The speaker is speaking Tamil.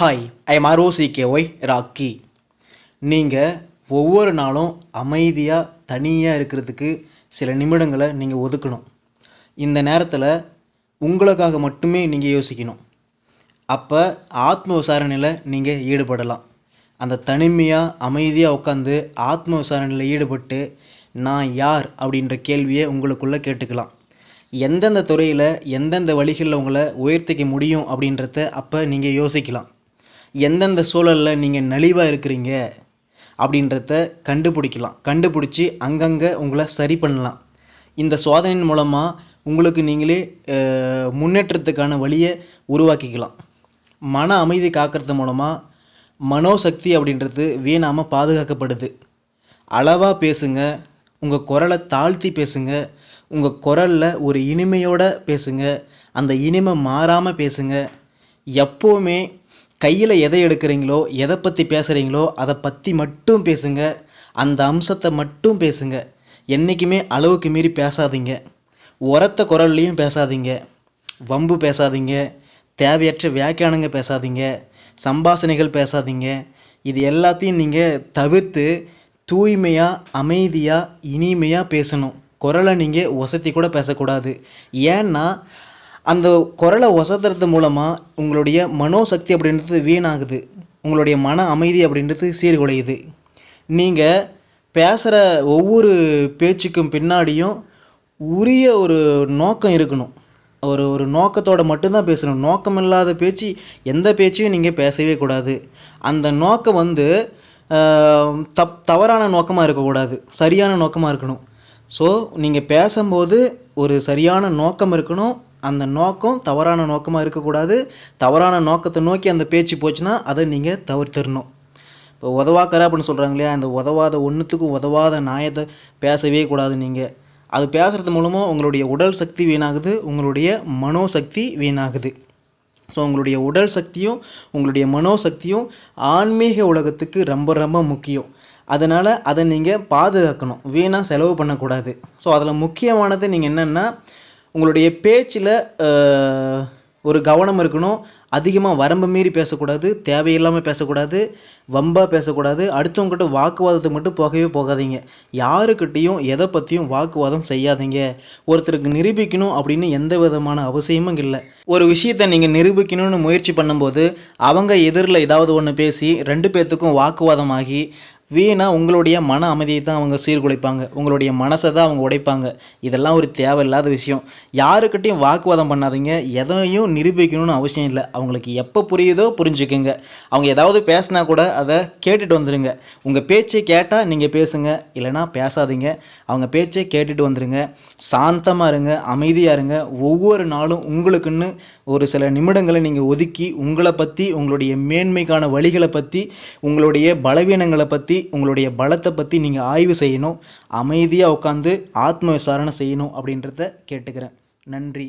Hi I am R O C K Y Rocky. நீங்கள் ஒவ்வொரு நாளும் அமைதியாக தனியாக இருக்கிறதுக்கு சில நிமிடங்களை நீங்கள் ஒதுக்கணும். இந்த நேரத்தில் உங்களுக்காக மட்டுமே நீங்கள் யோசிக்கணும். அப்போ ஆத்ம விசாரணையில் நீங்கள் ஈடுபடலாம். அந்த தனிமையாக அமைதியாக உட்காந்து ஆத்ம விசாரணையில் ஈடுபட்டு நான் யார் அப்படின்ற கேள்வியை உங்களுக்குள்ளே கேட்டுக்கலாம். எந்தெந்த துறையில் எந்தெந்த வழிகளில் உங்களை உயர்த்திக்க முடியும் அப்படின்றத அப்போ நீங்கள் யோசிக்கலாம். எந்தெந்த சூழலில் நீங்கள் நலிவாக இருக்கிறீங்க அப்படின்றத கண்டுபிடிக்கலாம். கண்டுபிடிச்சி அங்கங்கே உங்களை சரி பண்ணலாம். இந்த சோதனையின் மூலமாக உங்களுக்கு நீங்களே முன்னேற்றத்துக்கான வழியை உருவாக்கிக்கலாம். மன அமைதி காக்கிறது மூலமாக மனோசக்தி அப்படின்றது வீணாமல் பாதுகாக்கப்படுது. அளவாக பேசுங்க உங்கள் குரலை தாழ்த்தி பேசுங்க உங்கள் குரலில் ஒரு இனிமையோட பேசுங்க அந்த இனிமை மாறாமல் பேசுங்க. எப்போவுமே கையில் எதை எடுக்கிறீங்களோ எதை பற்றி பேசுகிறீங்களோ அதை பற்றி மட்டும் பேசுங்க. அந்த அம்சத்தை மட்டும் பேசுங்க. என்றைக்குமே அளவுக்கு மீறி பேசாதீங்க. உரத்த குரல்லையும் பேசாதீங்க. வம்பு பேசாதீங்க. தேவையற்ற வியாக்கியானங்க பேசாதீங்க. சம்பாசனைகள் பேசாதீங்க. இது எல்லாத்தையும் நீங்கள் தவிர்த்து தூய்மையாக அமைதியாக இனிமையாக பேசணும். குரலை நீங்கள் ஒசத்தி கூட பேசக்கூடாது. ஏன்னா அந்த குரலை ஒசத்துறது மூலமாக உங்களுடைய மனோசக்தி அப்படின்றது வீணாகுது. உங்களுடைய மன அமைதி அப்படின்றது சீர்குலையுது. நீங்கள் பேசுகிற ஒவ்வொரு பேச்சுக்கும் பின்னாடியும் உரிய ஒரு நோக்கம் இருக்கணும். ஒரு ஒரு நோக்கத்தோட மட்டும்தான் பேசணும். நோக்கம் இல்லாத பேச்சு எந்த பேச்சையும் நீங்கள் பேசவே கூடாது. அந்த நோக்கம் வந்து தப் தவறான நோக்கமாக இருக்கக்கூடாது. சரியான நோக்கமாக இருக்கணும். ஸோ நீங்கள் பேசும்போது ஒரு சரியான நோக்கம் இருக்கணும். அந்த நோக்கம் தவறான நோக்கமாக இருக்கக்கூடாது. தவறான நோக்கத்தை நோக்கி அந்த பேச்சு போச்சுன்னா அதை நீங்கள் தவிர்த்திடணும். இப்போ உதவாக்கற அப்படின்னு சொல்கிறாங்க இல்லையா? அந்த உதவாத ஒன்றுத்துக்கும் உதவாத நியாயத்தை பேசவே கூடாது நீங்கள் அது பேசுறது மூலமாக உங்களுடைய உடல் சக்தி வீணாகுது உங்களுடைய மனோசக்தி வீணாகுது. ஸோ உங்களுடைய உடல் சக்தியும் உங்களுடைய மனோசக்தியும் ஆன்மீக உலகத்துக்கு ரொம்ப ரொம்ப முக்கியம். அதனால் அதை நீங்கள் பாதுகாக்கணும். வீணாக செலவு பண்ணக்கூடாது. ஸோ அதில் முக்கியமானது நீங்கள் என்னென்னா உங்களுடைய பேச்சில் ஒரு கவனம் இருக்கணும். அதிகமாக வரம்பு மீறி பேசக்கூடாது தேவையில்லாமல் பேசக்கூடாது வம்பாக பேசக்கூடாது. அடுத்தவங்ககிட்ட வாக்குவாதத்துக்கு மட்டும் போகவே போகாதீங்க. யாருக்கிட்டேயும் எதை பற்றியும் வாக்குவாதம் செய்யாதீங்க. ஒருத்தருக்கு நிரூபிக்கணும் அப்படின்னு எந்த விதமான அவசியமும் இல்லை. ஒரு விஷயத்தை நீங்கள் நிரூபிக்கணும்னு முயற்சி பண்ணும்போது அவங்க எதிரில் ஏதாவது ஒன்று பேசி ரெண்டு பேர்த்துக்கும் வாக்குவாதமாகி வீணாக உங்களுடைய மன அமைதியை தான் அவங்க சீர்குலைப்பாங்க. உங்களுடைய மனசை தான் அவங்க உடைப்பாங்க. இதெல்லாம் ஒரு தேவையில்லாத விஷயம். யாருக்கிட்டையும் வாக்குவாதம் பண்ணாதீங்க. எதையும் நிரூபிக்கணும்னு அவசியம் இல்லை. அவங்களுக்கு எப்போ புரியுதோ புரிஞ்சுக்குங்க. அவங்க ஏதாவது பேசினா கூட அதை கேட்டுட்டு வந்துடுங்க உங்கள் பேச்சை கேட்டால் நீங்கள் பேசுங்க. இல்லைன்னா பேசாதீங்க. அவங்க பேச்சை கேட்டுட்டு வந்துடுங்க சாந்தமாக இருங்க. அமைதியாக இருங்க. ஒவ்வொரு நாளும் உங்களுக்குன்னு ஒரு சில நிமிடங்களை நீங்கள் ஒதுக்கி உங்களை பற்றி உங்களுடைய மேன்மைக்கான வழிகளை பற்றி உங்களுடைய பலவீனங்களை பற்றி உங்களுடைய பலத்தை பற்றி நீங்கள் ஆய்வு செய்யணும். அமைதியாக உட்காந்து ஆத்ம விசாரணை செய்யணும் அப்படின்றத கேட்டுக்கிறேன். நன்றி.